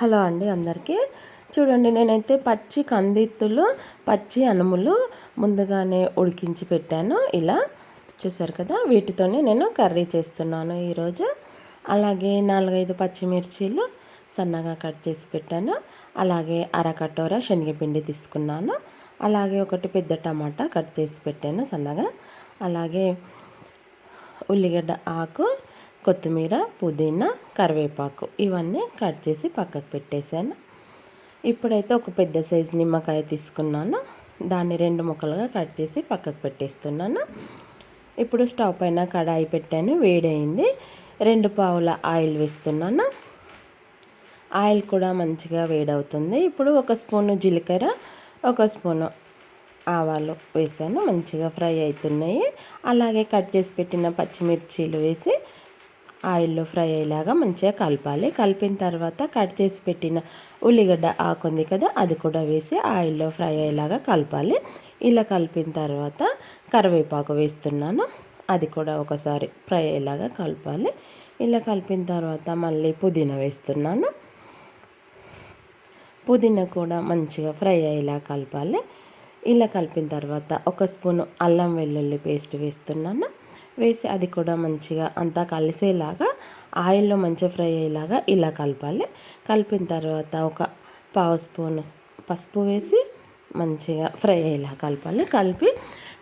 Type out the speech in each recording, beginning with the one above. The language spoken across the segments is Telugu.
హలో అండి అందరికీ. చూడండి నేనైతే పచ్చి కందిత్తులు పచ్చి అనుములు ముందుగానే ఉడికించి పెట్టాను. ఇలా చూసారు కదా వీటితోనే నేను కర్రీ చేస్తున్నాను ఈరోజు. అలాగే నాలుగైదు పచ్చిమిర్చీలు సన్నగా కట్ చేసి పెట్టాను. అలాగే అరకటోర శనగపిండి తీసుకున్నాను. అలాగే ఒకటి పెద్ద టమాటా కట్ చేసి పెట్టాను సన్నగా. అలాగే ఉల్లిగడ్డ ఆకు కొత్తిమీర పుదీనా కరివేపాకు ఇవన్నీ కట్ చేసి పక్కకు పెట్టేశాను. ఇప్పుడైతే ఒక పెద్ద సైజు నిమ్మకాయ తీసుకున్నాను. దాన్ని రెండు ముక్కలుగా కట్ చేసి పక్కకు పెట్టేస్తున్నాను. ఇప్పుడు స్టవ్ పైన కడాయి పెట్టాను వేడైంది రెండు పావుల ఆయిల్ వేస్తున్నాను. ఆయిల్ కూడా మంచిగా వేడవుతుంది. ఇప్పుడు ఒక స్పూను జీలకర్ర ఒక స్పూను ఆవాలు వేసాను మంచిగా ఫ్రై అవుతున్నాయి. అలాగే కట్ చేసి పెట్టిన పచ్చిమిర్చీలు వేసి ఆయిల్లో ఫ్రై అయ్యేలాగా మంచిగా కలపాలి. కలిపిన తర్వాత కట్ చేసి పెట్టిన ఉల్లిగడ్డ ఆకుంది కదా అది కూడా వేసి ఆయిల్లో ఫ్రై అయ్యేలాగా కలపాలి. ఇలా కలిపిన తర్వాత కరివేపాకు వేస్తున్నాను అది కూడా ఒకసారి ఫ్రై అయ్యేలాగా కలపాలి. ఇలా కలిపిన తర్వాత మళ్ళీ పుదీనా వేస్తున్నాను. పుదీనా కూడా మంచిగా ఫ్రై అయ్యేలా కలపాలి. ఇలా కలిపిన తర్వాత ఒక స్పూను అల్లం వెల్లుల్లి పేస్ట్ వేస్తున్నాను. వేసి అది కూడా మంచిగా అంతా కలిసేలాగా ఆయిల్లో మంచిగా ఫ్రై అయ్యేలాగా ఇలా కలపాలి. కలిపిన తర్వాత ఒక పావు స్పూన్ పసుపు వేసి మంచిగా ఫ్రై అయ్యేలా కలపాలి. కలిపి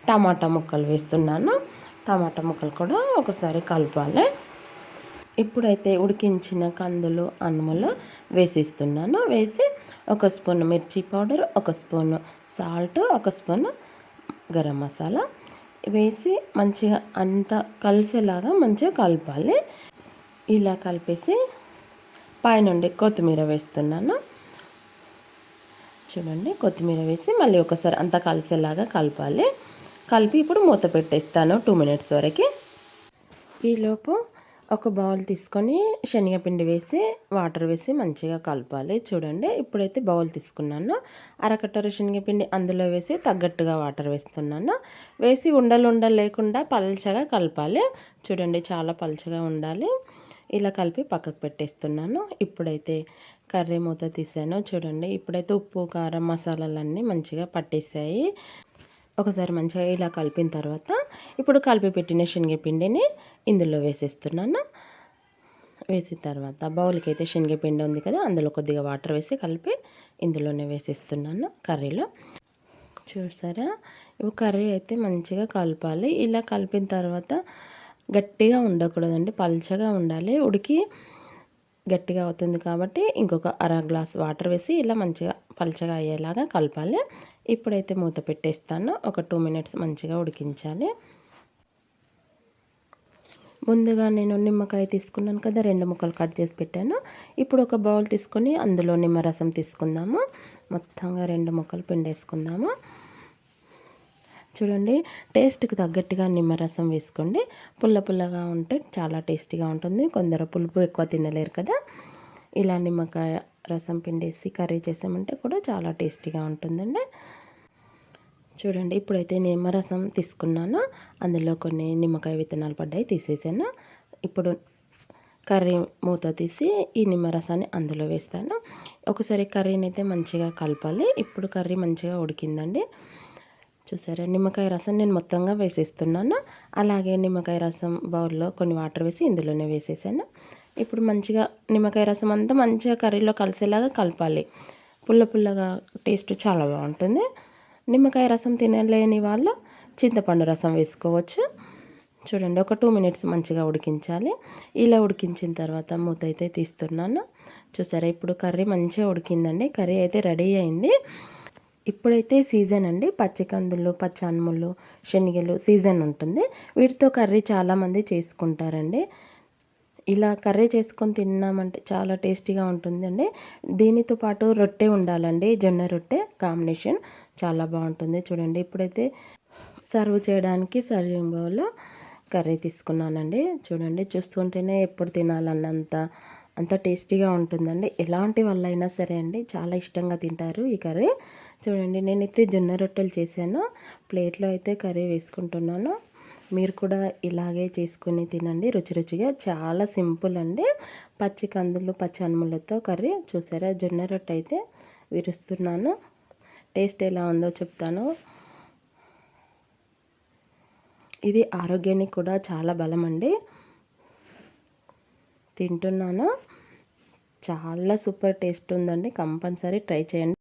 టమాటా ముక్కలు వేస్తున్నాను. టమాటా ముక్కలు కూడా ఒకసారి కలపాలి. ఇప్పుడైతే ఉడికించిన కందులు అన్నములు వేసిస్తున్నాను. వేసి ఒక స్పూన్ మిర్చి పౌడర్ ఒక స్పూన్ సాల్ట్ ఒక స్పూన్ గరం మసాలా వేసి మంచిగా అంతా కలిసేలాగా మంచిగా కలపాలి. ఇలా కలిపేసి పైనుండి కొత్తిమీర వేస్తున్నాను. చూడండి కొత్తిమీర వేసి మళ్ళీ ఒకసారి అంతా కలిసేలాగా కలపాలి. కలిపి ఇప్పుడు మూత పెట్టేస్తాను టూ మినిట్స్ వరకు. ఈలోపు ఒక బౌల్ తీసుకొని శనగపిండి వేసి వాటర్ వేసి మంచిగా కలపాలి. చూడండి ఇప్పుడైతే బౌల్ తీసుకున్నాను. అరకట్టర శనగపిండి అందులో వేసి తగ్గట్టుగా వాటర్ వేస్తున్నాను. వేసి ఉండలు ఉండలు లేకుండా పల్చగా కలపాలి. చూడండి చాలా పల్చగా ఉండాలి. ఇలా కలిపి పక్కకు పెట్టేస్తున్నాను. ఇప్పుడైతే కర్రీ మూత తీసాను. చూడండి ఇప్పుడైతే ఉప్పు కారం మసాలాలన్నీ మంచిగా పట్టేసాయి ఒకసారి మంచిగా ఇలా కలిపిన తర్వాత ఇప్పుడు కలిపి పెట్టిన శనగపిండిని ఇందులో వేసేస్తున్నాను. వేసిన తర్వాత బౌల్కి అయితే శనగపిండి ఉంది కదా అందులో కొద్దిగా వాటర్ వేసి కలిపి ఇందులోనే వేసేస్తున్నాను కర్రీలో. చూసారా? ఇప్పుడు కర్రీ అయితే మంచిగా కలపాలి. ఇలా కలిపిన తర్వాత గట్టిగా ఉండకూడదండి పల్చగా ఉండాలి. ఉడికి గట్టిగా అవుతుంది కాబట్టి ఇంకొక అర గ్లాస్ వాటర్ వేసి ఇలా మంచిగా పల్చగా అయ్యేలాగా కలపాలి. ఇప్పుడైతే మూత పెట్టేస్తాను. ఒక టూ మినిట్స్ మంచిగా ఉడికించాలి. ముందుగా నేను నిమ్మకాయ తీసుకున్నాను కదా రెండు ముక్కలు కట్ చేసి పెట్టాను. ఇప్పుడు ఒక బౌల్ తీసుకొని అందులో నిమ్మరసం తీసుకుందాము. మొత్తంగా రెండు ముక్కలు పిండేసుకుందాము. చూడండి టేస్ట్కి తగ్గట్టుగా నిమ్మరసం వేసుకోండి. పుల్ల పుల్లగా ఉంటే చాలా టేస్టీగా ఉంటుంది. కొందరు పులుపు ఎక్కువ తినలేరు కదా. ఇలా నిమ్మకాయ రసం పిండేసి కర్రీ చేసామంటే కూడా చాలా టేస్టీగా ఉంటుందండి. చూడండి ఇప్పుడైతే నిమ్మరసం తీసుకున్నాను. అందులో కొన్ని నిమ్మకాయ విత్తనాలు పడ్డాయి తీసేసాను. ఇప్పుడు కర్రీ మూత తీసి ఈ నిమ్మరసాన్ని అందులో వేస్తాను. ఒకసారి కర్రీని అయితే మంచిగా కలపాలి. ఇప్పుడు కర్రీ మంచిగా ఉడికిందండి. చూసారా నిమ్మకాయ రసం నేను మొత్తంగా వేసేస్తున్నాను. అలాగే నిమ్మకాయ రసం బౌల్లో కొన్ని వాటర్ వేసి ఇందులోనే వేసేసాను. ఇప్పుడు మంచిగా నిమ్మకాయ రసం అంతా మంచిగా కర్రీలో కలిసేలాగా కలపాలి. పుల్ల పుల్లగా టేస్ట్ చాలా బాగుంటుంది. నిమ్మకాయ రసం తినలేని వాళ్ళు చింతపండు రసం వేసుకోవచ్చు. చూడండి ఒక టూ మినిట్స్ మంచిగా ఉడికించాలి. ఇలా ఉడికించిన తర్వాత మూత అయితే తీస్తున్నాను. చూసారా ఇప్పుడు కర్రీ మంచిగా ఉడికిందండి. కర్రీ అయితే రెడీ అయింది. ఇప్పుడైతే సీజన్ అండి. పచ్చికందులు పచ్చనుములు శనగలు సీజన్ ఉంటుంది. వీటితో కర్రీ చాలామంది చేసుకుంటారండి. ఇలా కర్రీ చేసుకొని తిన్నామంటే చాలా టేస్టీగా ఉంటుందండి. దీనితో పాటు రొట్టె ఉండాలండి. జొన్న రొట్టె కాంబినేషన్ చాలా బాగుంటుంది. చూడండి ఇప్పుడైతే సర్వ్ చేయడానికి సర్వింగ్ బౌల్లో కర్రీ తీసుకున్నానండి. చూడండి చూస్తుంటేనే ఎప్పుడు తినాలన్నంత అంత టేస్టీగా ఉంటుందండి. ఎలాంటి వాళ్ళైనా సరే అండి చాలా ఇష్టంగా తింటారు ఈ కర్రీ. చూడండి నేనైతే జొన్న రొట్టెలు చేశాను. ప్లేట్లో అయితే కర్రీ వేసుకుంటున్నాను. మీరు కూడా ఇలాగే చేసుకుని తినండి. రుచి రుచిగా చాలా సింపుల్ అండి. పచ్చి కందులు పచ్చి అనుములతో కర్రీ చూసారా? జొన్న రొట్టె అయితే విరుస్తున్నాను. టేస్ట్ ఎలా ఉందో చెప్తాను. ఇది ఆరోగ్యానికి కూడా చాలా బలం అండి. తింటున్నాను. చాలా సూపర్ టేస్ట్ ఉందండి. కంపల్సరీ ట్రై చేయండి.